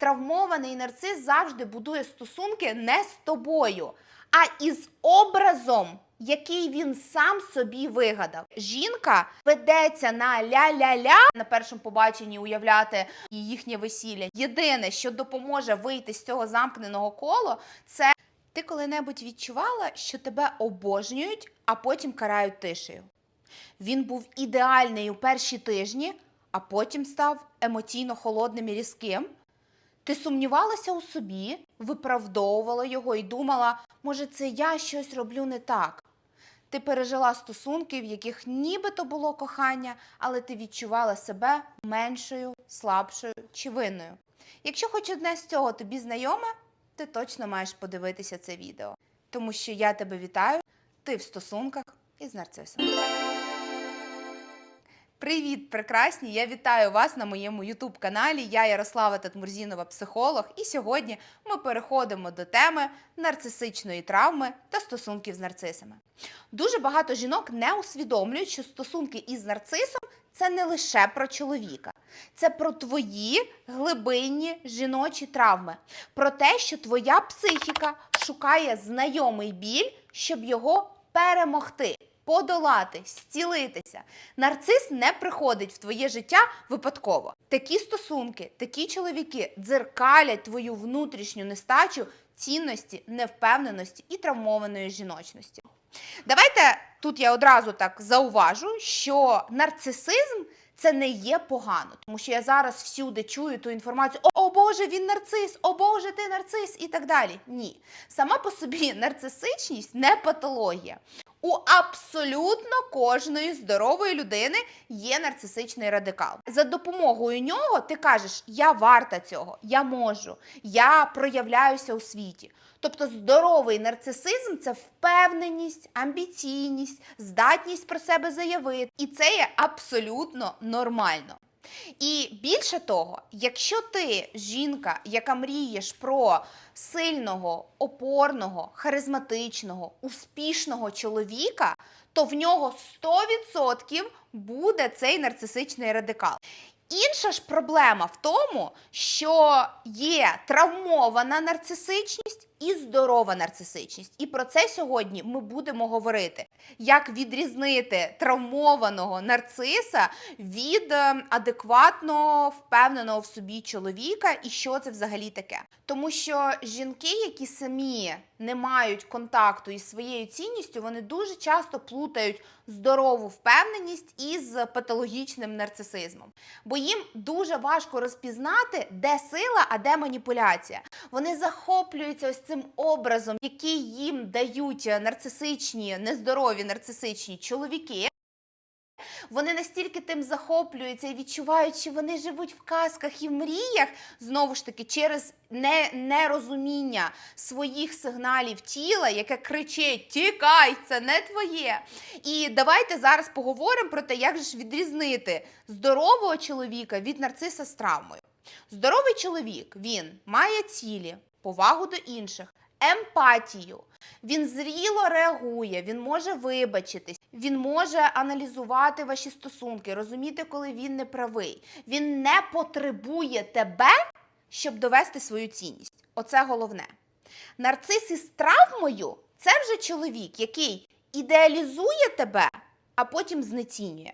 Травмований нарцис завжди будує стосунки не з тобою, а із образом, який він сам собі вигадав. Жінка ведеться на ля-ля-ля на першому побаченні уявляти їхнє весілля. Єдине, що допоможе вийти з цього замкненого кола, це ти коли-небудь відчувала, що тебе обожнюють, а потім карають тишею. Він був ідеальний у перші тижні, а потім став емоційно холодним і різким. Ти сумнівалася у собі, виправдовувала його і думала, може, це я щось роблю не так. Ти пережила стосунки, в яких нібито було кохання, але ти відчувала себе меншою, слабшою чи винною. Якщо хоч одне з цього тобі знайоме, ти точно маєш подивитися це відео. Тому що я тебе вітаю, ти в стосунках із нарцисом. Привіт, прекрасні! Я вітаю вас на моєму youtube каналі. Я Ярослава Татмурзінова, психолог, і сьогодні ми переходимо до теми нарцисичної травми та стосунків з нарцисами. Дуже багато жінок не усвідомлюють, що стосунки із нарцисом це не лише про чоловіка, це про твої глибинні жіночі травми, про те, що твоя психіка шукає знайомий біль, щоб його перемогти подолати, зцілитися. Нарцис не приходить в твоє життя випадково. Такі стосунки, такі чоловіки дзеркалять твою внутрішню нестачу цінності, невпевненості і травмованої жіночності. Давайте тут я одразу так зауважу, що нарцисизм це не є погано, тому що я зараз всюди чую ту інформацію: о, о Боже, він нарцис, о Боже, ти нарцис і так далі. Ні, сама по собі нарцисичність не патологія. У абсолютно кожної здорової людини є нарцисичний радикал. За допомогою нього ти кажеш: я варта цього, я можу, я проявляюся у світі. Тобто здоровий нарцисизм це впевненість, амбіційність, здатність про себе заявити. І це є абсолютно нормально. І більше того, якщо ти жінка, яка мрієш про сильного, опорного, харизматичного, успішного чоловіка, то в нього 100% буде цей нарцисичний радикал. Інша ж проблема в тому, що є травмована нарцисичність і здорова нарцисичність. І про це сьогодні ми будемо говорити, як відрізнити травмованого нарциса від е, адекватно впевненого в собі чоловіка, і що це взагалі таке. Тому що жінки, які самі не мають контакту із своєю цінністю, вони дуже часто плутають здорову впевненість із патологічним нарцисизмом. Бо їм дуже важко розпізнати, де сила, а де маніпуляція. Вони захоплюються ось цим образом, який їм дають нарцисичні, нездорові нарцисичні чоловіки. Вони настільки тим захоплюються і відчувають, що вони живуть в казках і в мріях, знову ж таки, через не, нерозуміння своїх сигналів тіла, яке кричить: Тікай, це не твоє. І давайте зараз поговоримо про те, як ж відрізнити здорового чоловіка від нарциса з травмою. Здоровий чоловік він має цілі, повагу до інших, емпатію. Він зріло реагує, він може вибачитись, він може аналізувати ваші стосунки, розуміти, коли він не правий. Він не потребує тебе, щоб довести свою цінність. Оце головне. Нарцис із травмою це вже чоловік, який ідеалізує тебе, а потім знецінює.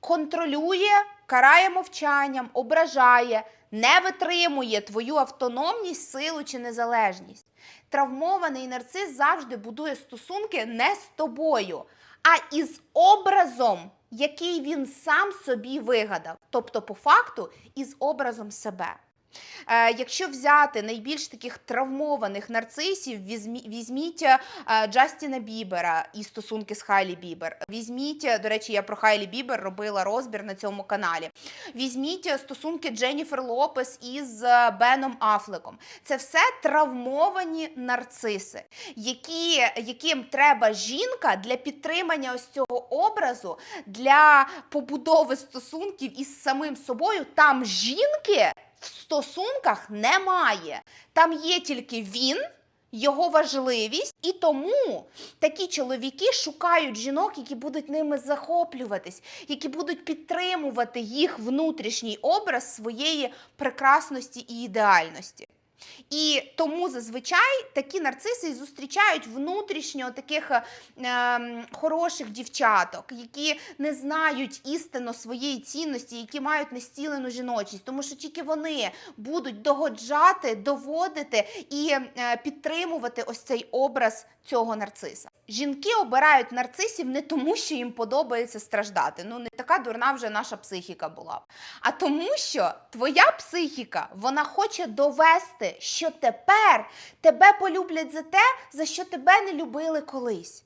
Контролює, карає мовчанням, ображає, не витримує твою автономність, силу чи незалежність. Травмований нарцис завжди будує стосунки не з тобою, а із образом, який він сам собі вигадав. Тобто, по факту, із образом себе. Е, якщо взяти найбільш таких травмованих нарцисів, візьміть е, Джастіна Бібера і стосунки з Хайлі Бібер. Візьміть, до речі, я про Хайлі Бібер робила розбір на цьому каналі. Візьміть стосунки Дженніфер Лопес із е, Беном Афлеком. Це все травмовані нарциси, які, яким треба жінка для підтримання ось цього образу, для побудови стосунків із самим собою. Там жінки в стосунках немає. Там є тільки він, його важливість, і тому такі чоловіки шукають жінок, які будуть ними захоплюватись, які будуть підтримувати їх внутрішній образ своєї прекрасності і ідеальності. І тому зазвичай такі нарциси зустрічають внутрішньо таких е, ем, хороших дівчаток, які не знають істинно своєї цінності, які мають нестілену жіночість, тому що тільки вони будуть догоджати, доводити і е, підтримувати ось цей образ цього нарциса. Жінки обирають нарцисів не тому, що їм подобається страждати. Ну не така дурна вже наша психіка була, а тому, що твоя психіка вона хоче довести, що тепер тебе полюблять за те, за що тебе не любили колись.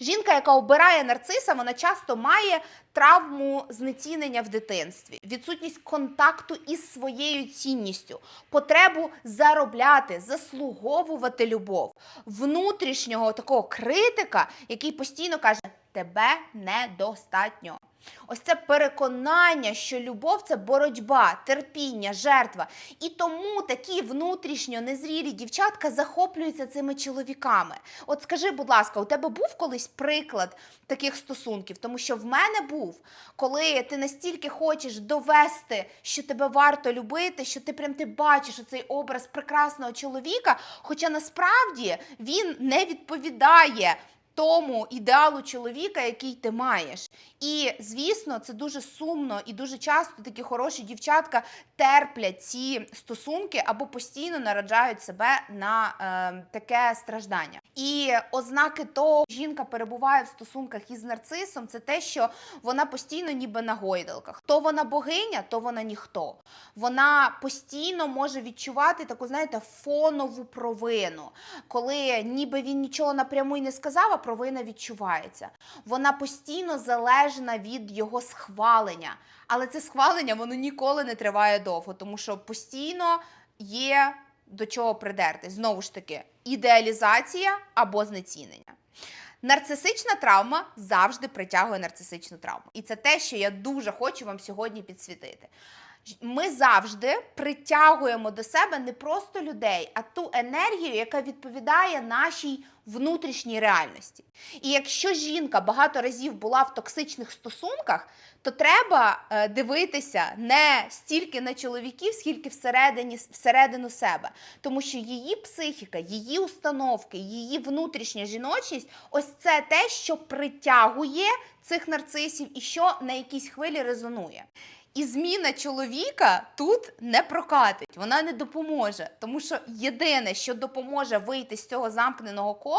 Жінка, яка обирає нарциса, вона часто має травму знецінення в дитинстві, відсутність контакту із своєю цінністю, потребу заробляти, заслуговувати любов, внутрішнього такого критика, який постійно каже: тебе недостатньо. Ось це переконання, що любов це боротьба, терпіння, жертва. І тому такі внутрішньо незрілі дівчатка захоплюються цими чоловіками. От скажи, будь ласка, у тебе був колись приклад таких стосунків? Тому що в мене був, коли ти настільки хочеш довести, що тебе варто любити, що ти прям ти бачиш цей образ прекрасного чоловіка, хоча насправді він не відповідає тому ідеалу чоловіка, який ти маєш. І звісно, це дуже сумно, і дуже часто такі хороші дівчатка терплять ці стосунки або постійно нараджають себе на е, таке страждання. І ознаки того, що жінка перебуває в стосунках із нарцисом, це те, що вона постійно ніби на гойдалках. То вона богиня, то вона ніхто. Вона постійно може відчувати таку, знаєте, фонову провину, коли ніби він нічого напряму й не сказав, а провина відчувається. Вона постійно залежна від його схвалення. Але це схвалення воно ніколи не триває довго, тому що постійно є до чого придертись. Знову ж таки, ідеалізація або знецінення. Нарцисична травма завжди притягує нарцисичну травму. І це те, що я дуже хочу вам сьогодні підсвітити. Ми завжди притягуємо до себе не просто людей, а ту енергію, яка відповідає нашій внутрішній реальності. І якщо жінка багато разів була в токсичних стосунках, то треба е, дивитися не стільки на чоловіків, скільки всередині всередину себе, тому що її психіка, її установки, її внутрішня жіночість ось це те, що притягує цих нарцисів і що на якійсь хвилі резонує. І зміна чоловіка тут не прокатить, вона не допоможе. Тому що єдине, що допоможе вийти з цього замкненого кола,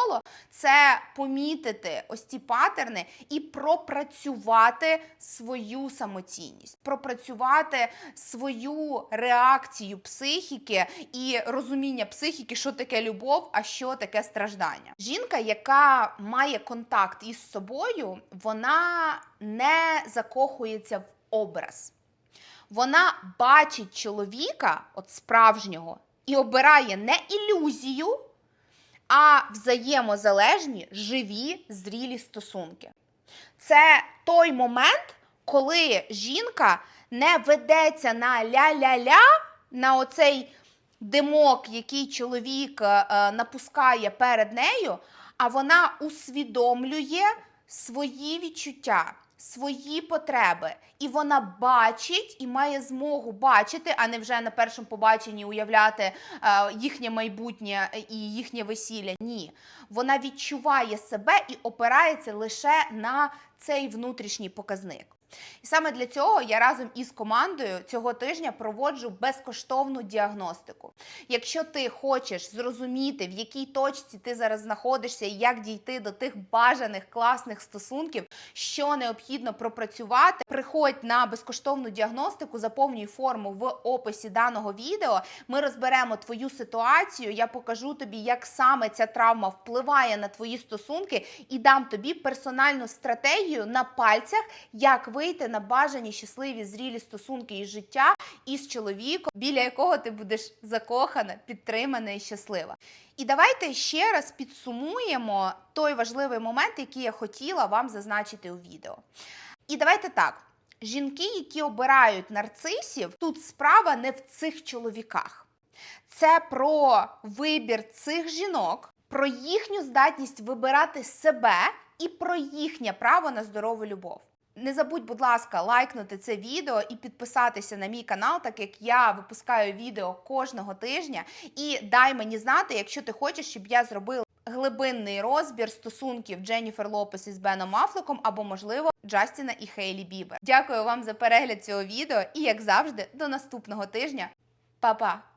це помітити ось ці патерни і пропрацювати свою самоцінність, пропрацювати свою реакцію психіки і розуміння психіки, що таке любов, а що таке страждання. Жінка, яка має контакт із собою, вона не закохується в образ. Вона бачить чоловіка, от справжнього, і обирає не ілюзію, а взаємозалежні, живі, зрілі стосунки. Це той момент, коли жінка не ведеться на ля-ля-ля, на оцей димок, який чоловік е, напускає перед нею, а вона усвідомлює свої відчуття свої потреби, і вона бачить і має змогу бачити, а не вже на першому побаченні уявляти е, їхнє майбутнє і їхнє весілля. Ні, вона відчуває себе і опирається лише на цей внутрішній показник. І саме для цього я разом із командою цього тижня проводжу безкоштовну діагностику. Якщо ти хочеш зрозуміти, в якій точці ти зараз знаходишся і як дійти до тих бажаних класних стосунків, що необхідно пропрацювати, приходь на безкоштовну діагностику, заповнюй форму в описі даного відео. Ми розберемо твою ситуацію. Я покажу тобі, як саме ця травма впливає на твої стосунки, і дам тобі персональну стратегію на пальцях, як ви вийти на бажані щасливі зрілі стосунки і життя із чоловіком, біля якого ти будеш закохана, підтримана і щаслива. І давайте ще раз підсумуємо той важливий момент, який я хотіла вам зазначити у відео. І давайте так. Жінки, які обирають нарцисів, тут справа не в цих чоловіках. Це про вибір цих жінок, про їхню здатність вибирати себе і про їхнє право на здорову любов. Не забудь, будь ласка, лайкнути це відео і підписатися на мій канал, так як я випускаю відео кожного тижня. І дай мені знати, якщо ти хочеш, щоб я зробила глибинний розбір стосунків Дженніфер Лопес із Беном Афлеком або, можливо, Джастіна і Хейлі Бібер. Дякую вам за перегляд цього відео і, як завжди, до наступного тижня. Па-па!